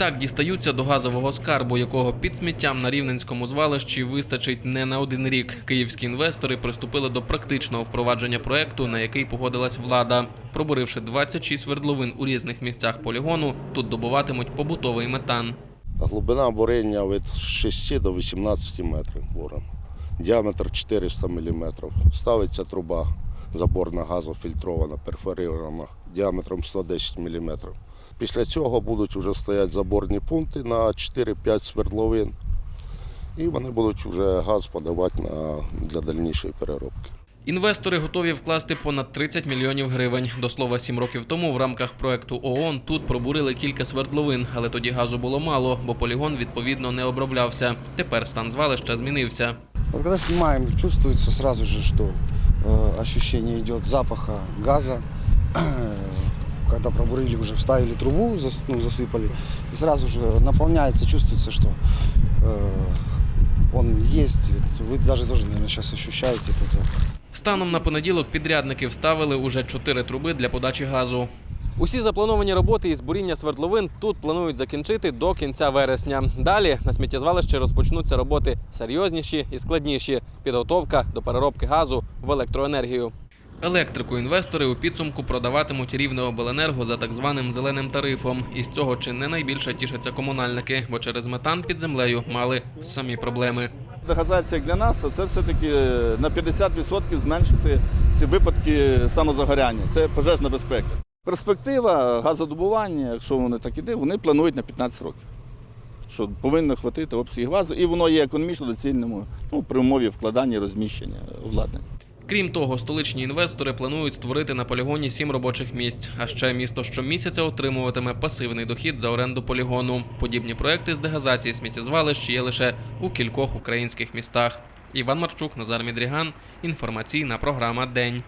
Так дістаються до газового скарбу, якого під сміттям на рівненському звалищі вистачить не на один рік. Київські інвестори приступили до практичного впровадження проекту, на який погодилась влада. Пробуривши 26 свердловин у різних місцях полігону, тут добуватимуть побутовий метан. Глибина буріння від 6 до 18 метрів бурено. Діаметр 400 мм. Ставиться труба заборна газофільтрована, перфорирована діаметром 110 мм. Після цього будуть вже стояти заборні пункти на 4-5 свердловин. І вони будуть вже газ подавати на, для дальнішої переробки. Інвестори готові вкласти понад 30 мільйонів гривень. До слова, сім років тому в рамках проекту ООН тут пробурили кілька свердловин, але тоді газу було мало, бо полігон відповідно не оброблявся. Тепер стан звалища змінився. Вот когда снимаем, чувствуется сразу же, что э, ощущение идет запаха газа Когда пробурили, уже вставили трубу, зас- ну, засыпали, и сразу же наполняется, чувствуется, что э, он есть. Вот Вы даже тоже, наверное, сейчас ощущаете этот запах. Станом на понеділок підрядники вставили уже чотири труби для подачі газу. Усі заплановані роботи із буріння свердловин тут планують закінчити до кінця вересня. Далі на сміттєзвалищі розпочнуться роботи серйозніші і складніші підготовка до переробки газу в електроенергію. Електрику інвестори у підсумку продаватимуть Рівнеобленерго за так званим зеленим тарифом. І з цього чи не найбільше тішаться комунальники, бо через метан під землею мали самі проблеми. Газація для нас це все-таки на 50% зменшити ці випадки самозагоряння. Це пожежна безпека. Перспектива газодобування, якщо вони так іде, вони планують на 15 років. Що повинно хватити обсяг газу, і воно є економічно доцільним ну, при умові вкладання розміщення обладнання. Крім того, столичні інвестори планують створити на полігоні сім робочих місць. А ще місто щомісяця отримуватиме пасивний дохід за оренду полігону. Подібні проекти з дегазації сміттєзвалищ є лише у кількох українських містах. Іван Марчук, Назар Мідріган. Інформаційна програма День.